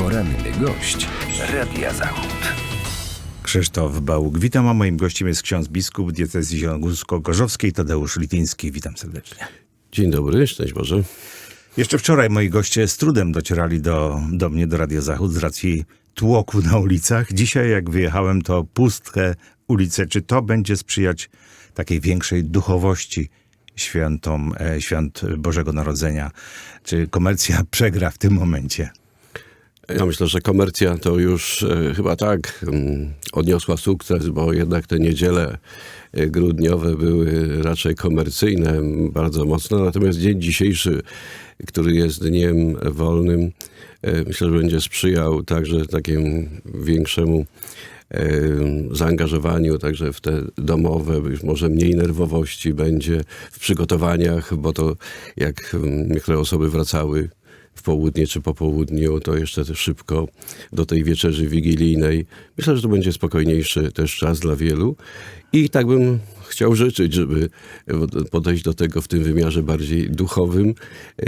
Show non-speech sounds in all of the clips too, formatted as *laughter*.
Poranny gość Radia Zachód. Krzysztof Bałuk. Witam, a moim gościem jest ksiądz biskup diecezji zielonogórsko-gorzowskiej Tadeusz Lityński. Witam serdecznie. Dzień dobry, szczęść Boże. Jeszcze wczoraj moi goście z trudem docierali do, do mnie, do Radia Zachód z racji tłoku na ulicach. Dzisiaj jak wyjechałem, to pustke ulice. Czy to będzie sprzyjać takiej większej duchowości świętom, e, świąt Bożego Narodzenia? Czy komercja *laughs* przegra w tym momencie? Ja myślę, że komercja to już e, chyba tak mm, odniosła sukces, bo jednak te niedziele e, grudniowe były raczej komercyjne bardzo mocno. Natomiast dzień dzisiejszy, który jest dniem wolnym, e, myślę, że będzie sprzyjał także takiemu większemu zaangażowaniu także w te domowe, być może mniej nerwowości będzie w przygotowaniach, bo to jak niektóre osoby wracały w południe czy po południu, to jeszcze szybko do tej wieczerzy wigilijnej. Myślę, że to będzie spokojniejszy też czas dla wielu i tak bym chciał życzyć, żeby podejść do tego w tym wymiarze bardziej duchowym,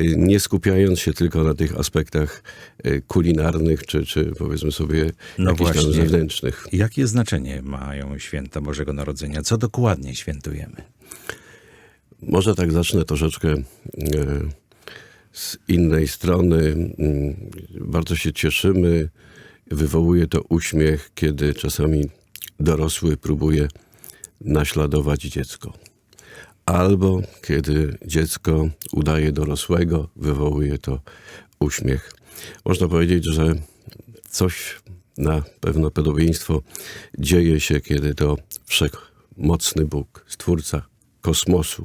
y, nie skupiając się tylko na tych aspektach y, kulinarnych czy, czy powiedzmy sobie No jakichś tam właśnie. zewnętrznych. Jakie znaczenie mają święta Bożego Narodzenia? Co dokładnie świętujemy? Może tak zacznę troszeczkę e, z innej strony. Mm, Bardzo się cieszymy. Wywołuje to uśmiech, kiedy czasami dorosły próbuje naśladować dziecko. Albo kiedy dziecko udaje dorosłego, wywołuje to uśmiech. Można powiedzieć, że coś na pewno podobieństwo dzieje się, kiedy to wszechmocny Bóg, Stwórca kosmosu,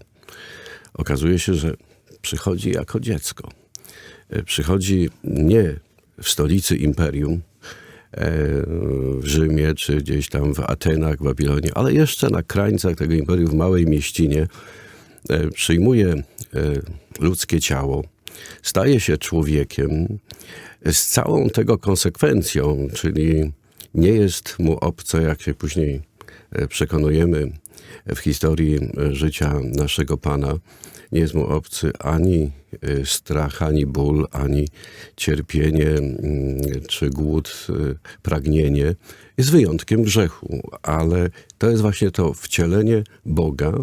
okazuje się, że przychodzi jako dziecko. E, Przychodzi nie w stolicy imperium, e, w Rzymie, czy gdzieś tam w Atenach, w Babilonie, ale jeszcze na krańcach tego imperium, w małej mieścinie, e, przyjmuje ludzkie ciało, staje się człowiekiem z całą tego konsekwencją, czyli nie jest mu obce, jak się później przekonujemy w historii e, życia naszego Pana, nie jest mu obcy ani e, strach, ani ból, ani cierpienie, mm, czy głód, e, pragnienie. Jest wyjątkiem grzechu, ale to jest właśnie to wcielenie Boga,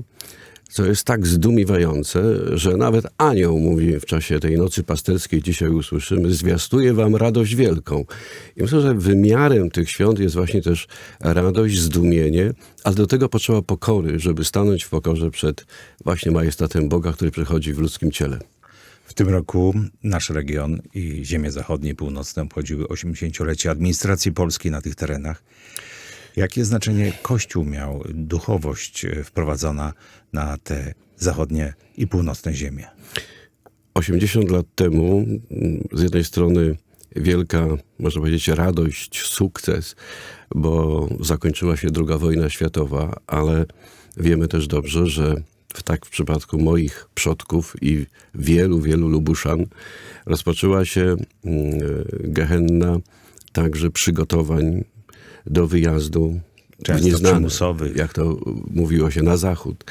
co jest tak zdumiewające, że nawet anioł mówi w czasie tej nocy pasterskiej, dzisiaj usłyszymy, zwiastuje wam radość wielką. I myślę, że wymiarem tych świąt jest właśnie też radość, zdumienie, ale do tego potrzeba pokory, żeby stanąć w pokorze przed właśnie majestatem Boga, który przychodzi w ludzkim ciele. W tym roku nasz region i ziemie zachodnie i północne obchodziły 80-lecie administracji polskiej na tych terenach. Jakie znaczenie Kościół miał, duchowość e, wprowadzona na te zachodnie i północne ziemie? 80 lat temu z jednej strony wielka, można powiedzieć, radość, sukces, bo zakończyła się II wojna światowa, ale wiemy też dobrze, że w tak w przypadku moich przodków i wielu, wielu Lubuszan rozpoczęła się mm, gehenna także przygotowań do wyjazdu Często nieznane, przymusowy. jak to mówiło się, na zachód.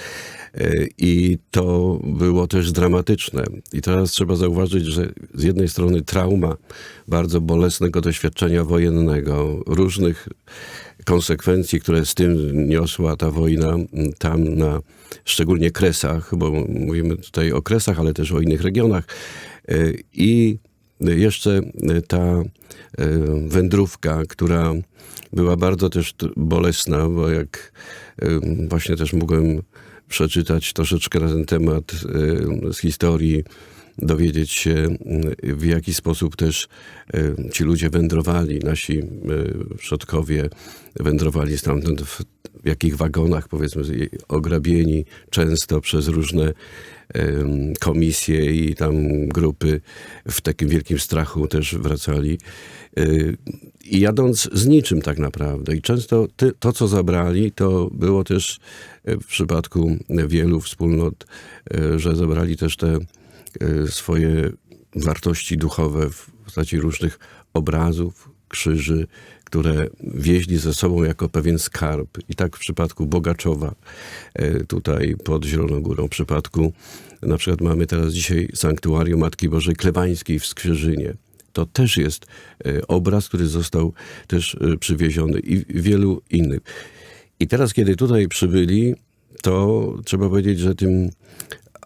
E, I to było też dramatyczne. I teraz trzeba zauważyć, że z jednej strony trauma bardzo bolesnego doświadczenia wojennego, różnych konsekwencji, które z tym niosła ta wojna tam na szczególnie Kresach, bo mówimy tutaj o Kresach, ale też o innych regionach. E, I jeszcze ta e, wędrówka, która była bardzo też bolesna, bo jak e, właśnie też mogłem przeczytać troszeczkę na ten temat e, z historii, dowiedzieć się, m, w jaki sposób też e, ci ludzie wędrowali, nasi e, przodkowie wędrowali stamtąd, w, jakich wagonach, powiedzmy, ograbieni często przez różne komisje i tam grupy w takim wielkim strachu też wracali. Y, I jadąc z niczym tak naprawdę. I często ty, to, co zabrali, to było też w przypadku wielu wspólnot, że zabrali też te swoje wartości duchowe w postaci różnych obrazów, krzyży, które wieźli ze sobą jako pewien skarb. I tak w przypadku Bogaczowa, e, tutaj pod Zieloną Górą, w przypadku na przykład mamy teraz dzisiaj sanktuarium Matki Bożej Klewańskiej w Skrzyżynie. to też jest e, obraz, który został też e, przywieziony i wielu innych. I teraz, kiedy tutaj przybyli, to trzeba powiedzieć, że tym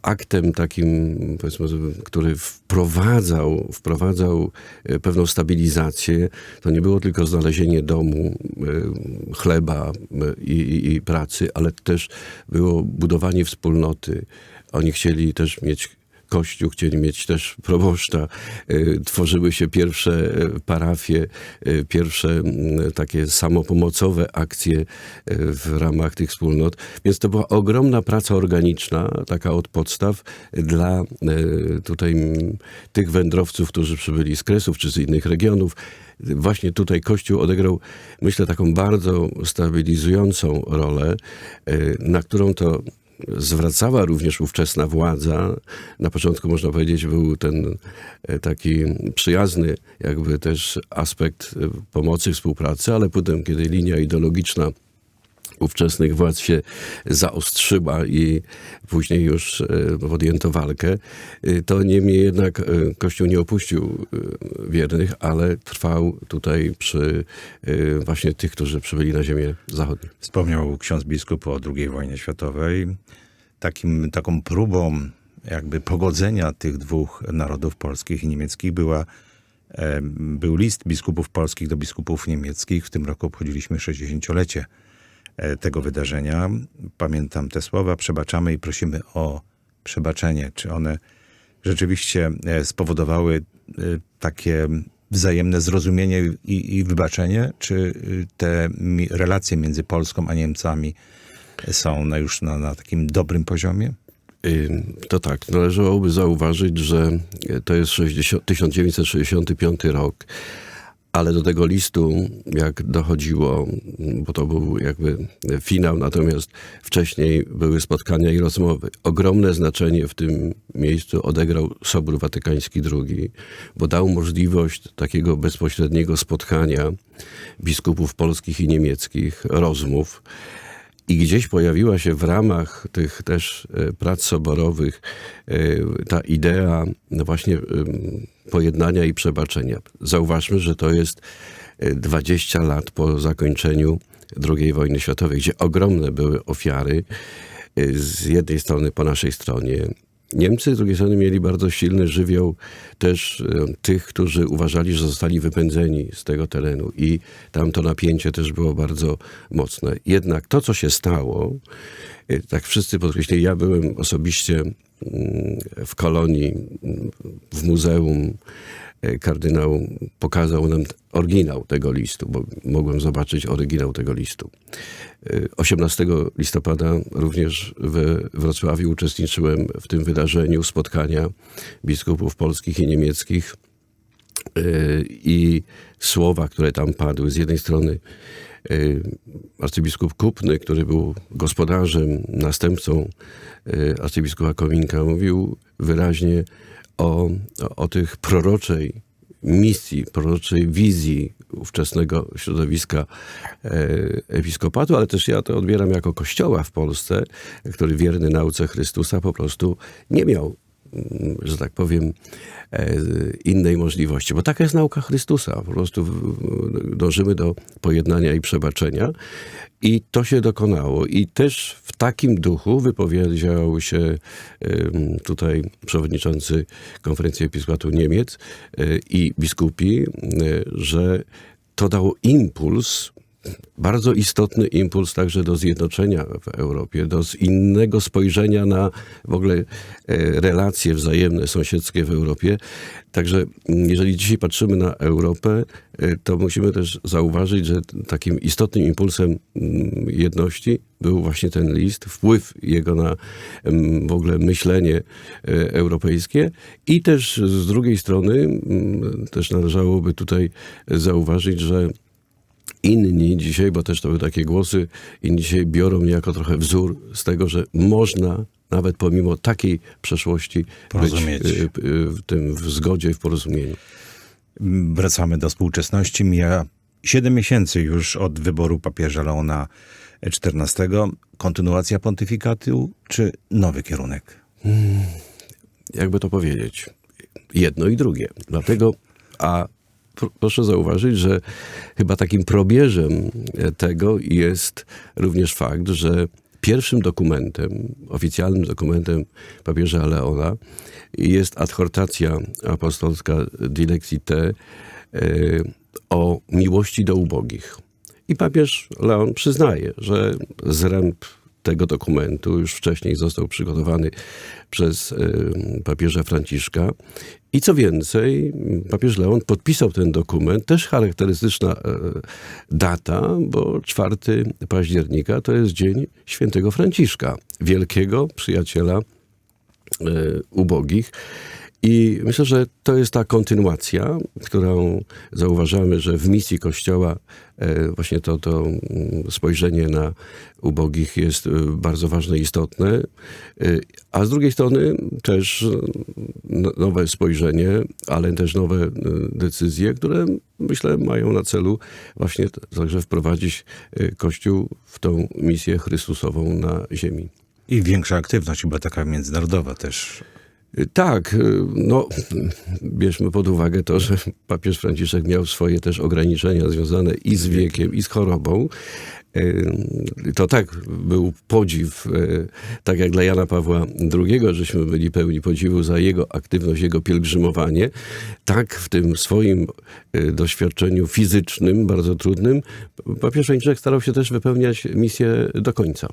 aktem takim, powiedzmy, który wprowadzał, wprowadzał e, pewną stabilizację, to nie było tylko znalezienie domu, e, chleba e, i, i, i pracy, ale też było budowanie wspólnoty. Oni chcieli też mieć kościół, chcieli mieć też proboszcza. Y, Tworzyły się pierwsze y, parafie, y, pierwsze takie samopomocowe akcje w ramach tych wspólnot. Więc to była ogromna praca organiczna, taka od podstaw dla tutaj tych wędrowców, którzy przybyli z Kresów czy z innych regionów. Właśnie tutaj Kościół odegrał, myślę, taką bardzo stabilizującą rolę, na którą to zwracała również ówczesna władza. Na początku można powiedzieć był ten e, taki przyjazny jakby też aspekt e, pomocy, współpracy, ale potem, kiedy linia ideologiczna ówczesnych władz się zaostrzyła i później już e, podjęto walkę, e, to niemniej jednak e, Kościół nie opuścił wiernych, ale trwał tutaj przy właśnie tych, którzy przybyli na ziemię zachodnią. Wspomniał ksiądz biskup o II wojnie światowej. Takim, taką próbą jakby pogodzenia tych dwóch narodów polskich i niemieckich była, był list biskupów polskich do biskupów niemieckich. W tym roku obchodziliśmy 60-lecie e, tego wydarzenia. Pamiętam te słowa, przebaczamy i prosimy o przebaczenie. Czy one rzeczywiście e, spowodowały e, takie wzajemne zrozumienie i, i wybaczenie, czy te relacje między Polską a Niemcami są na, już na, na takim dobrym poziomie? Y, To tak, należałoby zauważyć, że to jest 60, 1965 rok, ale do tego listu, jak dochodziło, bo to był jakby finał, natomiast wcześniej były spotkania i rozmowy. Ogromne znaczenie w tym miejscu odegrał Sobór Watykański II, bo dał możliwość takiego bezpośredniego spotkania biskupów polskich i niemieckich, rozmów. I gdzieś pojawiła się w ramach tych też e, prac soborowych e, ta idea no właśnie em, pojednania i przebaczenia. Zauważmy, że to jest e, 20 lat po zakończeniu II wojny światowej, gdzie ogromne były ofiary e, z jednej strony po naszej stronie. Niemcy z drugiej strony mieli bardzo silny żywioł też e, tych, którzy uważali, że zostali wypędzeni z tego terenu i tam to napięcie też było bardzo mocne. Jednak to, co się stało, e, tak wszyscy podkreślili, ja byłem osobiście w kolonii, w muzeum, e, kardynał pokazał nam oryginał tego listu, bo mogłem zobaczyć oryginał tego listu. E, 18 listopada również we Wrocławiu uczestniczyłem w tym wydarzeniu spotkania biskupów polskich i niemieckich e, i słowa, które tam padły. Z jednej strony e, arcybiskup Kupny, który był gospodarzem, następcą e, arcybiskupa Kominka, mówił wyraźnie o, o, tych proroczej misji, proroczej wizji ówczesnego środowiska e, episkopatu, ale też ja to odbieram jako kościoła w Polsce, który wierny nauce Chrystusa po prostu nie miał że tak powiem, e, innej możliwości. Bo taka jest nauka Chrystusa. Po prostu dążymy do pojednania i przebaczenia. I to się dokonało. I też w takim duchu wypowiedział się tutaj przewodniczący Konferencji Episkopatu Niemiec e, i biskupi, e, że to dało impuls bardzo istotny impuls także do zjednoczenia w Europie, do innego spojrzenia na w ogóle e, relacje wzajemne, sąsiedzkie w Europie. Także mm, jeżeli dzisiaj patrzymy na Europę, e, to musimy też zauważyć, że takim istotnym impulsem mm, jedności był właśnie ten list, wpływ jego na em, w ogóle myślenie e, europejskie i też z drugiej strony mm, też należałoby tutaj zauważyć, że inni dzisiaj, bo też to były takie głosy, inni dzisiaj biorą niejako trochę wzór z tego, że można nawet pomimo takiej przeszłości Porozumieć. być y, y, w tym w zgodzie i w porozumieniu. Wracamy do współczesności. Mija 7 miesięcy już od wyboru papieża Leona XIV. Kontynuacja pontyfikatu czy nowy kierunek? Jakby to powiedzieć? Jedno i drugie. Dlatego A proszę zauważyć, że chyba takim probierzem e, tego jest również fakt, że pierwszym dokumentem, oficjalnym dokumentem papieża Leona jest adhortacja apostolska Dilexi Te e, o miłości do ubogich. I papież Leon przyznaje, że zręb tego dokumentu już wcześniej został przygotowany przez y, papieża Franciszka. I co więcej, papież Leon podpisał ten dokument, też charakterystyczna e, data, bo 4 października to jest dzień świętego Franciszka, wielkiego przyjaciela e, ubogich. I myślę, że to jest ta kontynuacja, którą zauważamy, że w misji Kościoła e, właśnie to, to mm, spojrzenie na ubogich jest e, bardzo ważne i istotne, E, a z drugiej strony też e, no- nowe spojrzenie, ale też nowe decyzje, które myślę mają na celu właśnie także wprowadzić Kościół w tą misję Chrystusową na ziemi. I większa aktywność, chyba taka międzynarodowa też. Tak, y, no bierzmy pod uwagę to, że papież Franciszek miał swoje też ograniczenia związane i z wiekiem, i z chorobą. Y, To tak był podziw, y, tak jak dla Jana Pawła II, żeśmy byli pełni podziwu za jego aktywność, jego pielgrzymowanie, tak w tym swoim doświadczeniu fizycznym, bardzo trudnym, papież Franciszek starał się też wypełniać misję do końca.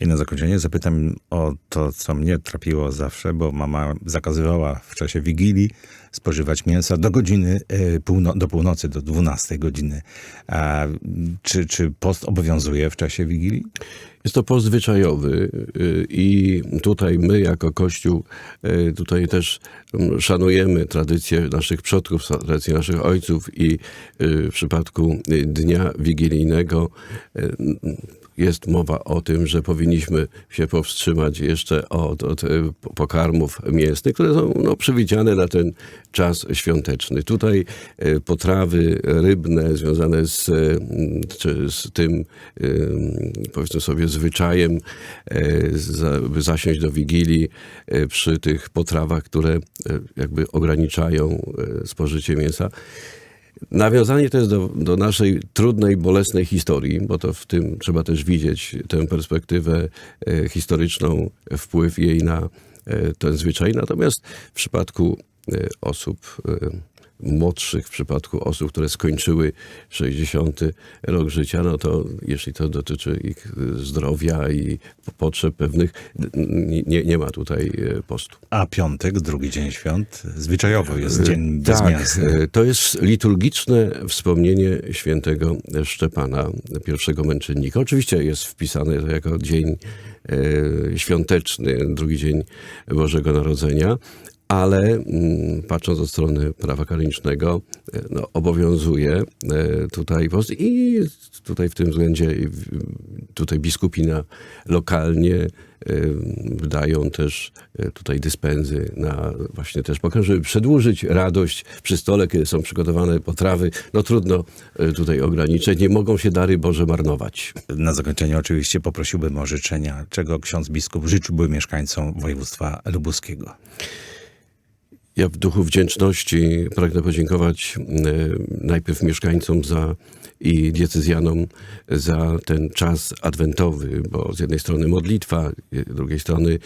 I na zakończenie zapytam o to, co mnie trapiło zawsze, bo mama zakazywała w czasie Wigilii spożywać mięsa do godziny, półno- do północy, do 12 godziny. A, czy, czy post obowiązuje w czasie Wigilii? Jest to post zwyczajowy y, i tutaj my jako Kościół y, tutaj też mm, szanujemy tradycję naszych przodków, tradycję naszych ojców i y, w przypadku y, dnia wigilijnego y, jest mowa o tym, że powinniśmy się powstrzymać jeszcze od, od y, pokarmów mięsnych, które są no, przewidziane na ten czas świąteczny. Tutaj y, potrawy rybne związane z, czy z tym, powiedzmy sobie, zwyczajem, za- by zasiąść do Wigilii przy tych potrawach, które jakby ograniczają spożycie mięsa. Nawiązanie to jest do, do naszej trudnej, bolesnej historii, bo to w tym trzeba też widzieć tę perspektywę e, historyczną, wpływ jej na e, ten zwyczaj. Natomiast w przypadku e, osób młodszych, w przypadku osób, które skończyły 60 rok życia, no to jeśli to dotyczy ich e, zdrowia i potrzeb pewnych, nie, nie ma tutaj e, postu. A piątek, drugi dzień świąt, zwyczajowo jest dzień Tak, bezmięsny. e, to jest liturgiczne wspomnienie świętego Szczepana, pierwszego męczennika. Oczywiście jest wpisane to jako dzień e, świąteczny, drugi dzień Bożego Narodzenia, ale mm, patrząc od strony prawa kanonicznego, e, no, obowiązuje e, tutaj post i tutaj w tym względzie tutaj biskupina lokalnie e, wydają też tutaj dyspensy na właśnie też pokaż, żeby przedłużyć radość przy stole, kiedy są przygotowane potrawy. No trudno tutaj ograniczyć, nie mogą się dary Boże marnować. Na zakończenie oczywiście poprosiłbym o życzenia, czego ksiądz biskup życzyłby mieszkańcom województwa lubuskiego. Ja w duchu wdzięczności pragnę podziękować e, najpierw mieszkańcom za i diecezjanom za ten czas adwentowy, bo z jednej strony modlitwa, z drugiej strony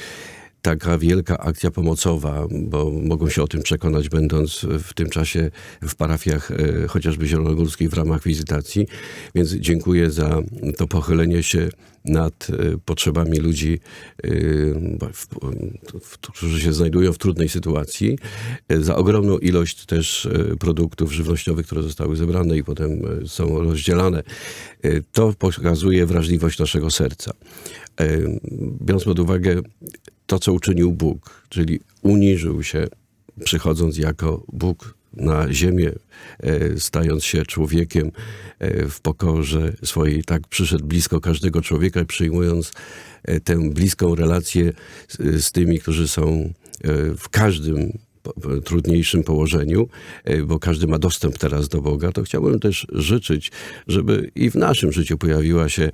taka wielka akcja pomocowa, bo mogą się o tym przekonać, będąc w tym czasie w parafiach e, chociażby zielonogórskiej w ramach wizytacji. Więc dziękuję za to pochylenie się nad e, potrzebami ludzi, e, którzy się znajdują w trudnej sytuacji, za ogromną ilość też produktów żywnościowych, które zostały zebrane i potem są rozdzielane. To pokazuje wrażliwość naszego serca. Biorąc pod uwagę to, co uczynił Bóg, czyli uniżył się, przychodząc jako Bóg na ziemię, e, stając się człowiekiem e, w pokorze swojej, tak przyszedł blisko każdego człowieka, przyjmując e, tę bliską relację z, tymi, którzy są w każdym trudniejszym położeniu, e, bo każdy ma dostęp teraz do Boga, to chciałbym też życzyć, żeby i w naszym życiu pojawiła się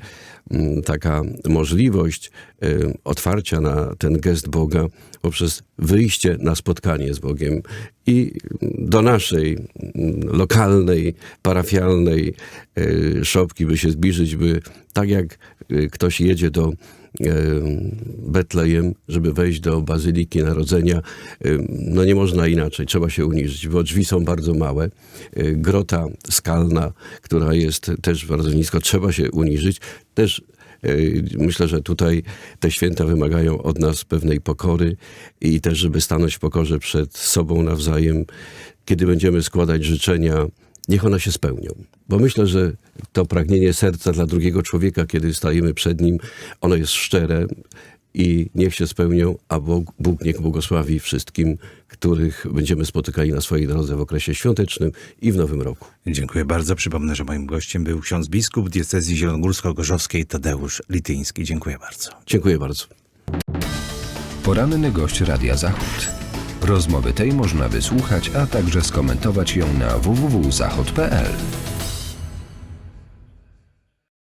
mm, taka możliwość e, otwarcia na ten gest Boga poprzez wyjście na spotkanie z Bogiem i do naszej lokalnej, parafialnej e, szopki, by się zbliżyć, by tak jak e, ktoś jedzie do e, Betlejem, żeby wejść do Bazyliki Narodzenia, no nie można inaczej, trzeba się uniżyć, bo drzwi są bardzo małe, grota skalna, która jest też bardzo nisko, trzeba się uniżyć, też Myślę, że tutaj te święta wymagają od nas pewnej pokory i też, żeby stanąć w pokorze przed sobą nawzajem, kiedy będziemy składać życzenia, niech one się spełnią. Bo myślę, że to pragnienie serca dla drugiego człowieka, kiedy stajemy przed nim, ono jest szczere i niech się spełnią, a Bóg, Bóg niech błogosławi wszystkim, których będziemy spotykali na swojej drodze w okresie świątecznym i w nowym roku. Dziękuję bardzo. Przypomnę, że moim gościem był ksiądz biskup diecezji zielonogórsko-gorzowskiej Tadeusz Lityński. Dziękuję bardzo. Dziękuję bardzo. Poranny gość Radia Zachód. Rozmowy tej można wysłuchać, a także skomentować ją na www.zachod.pl.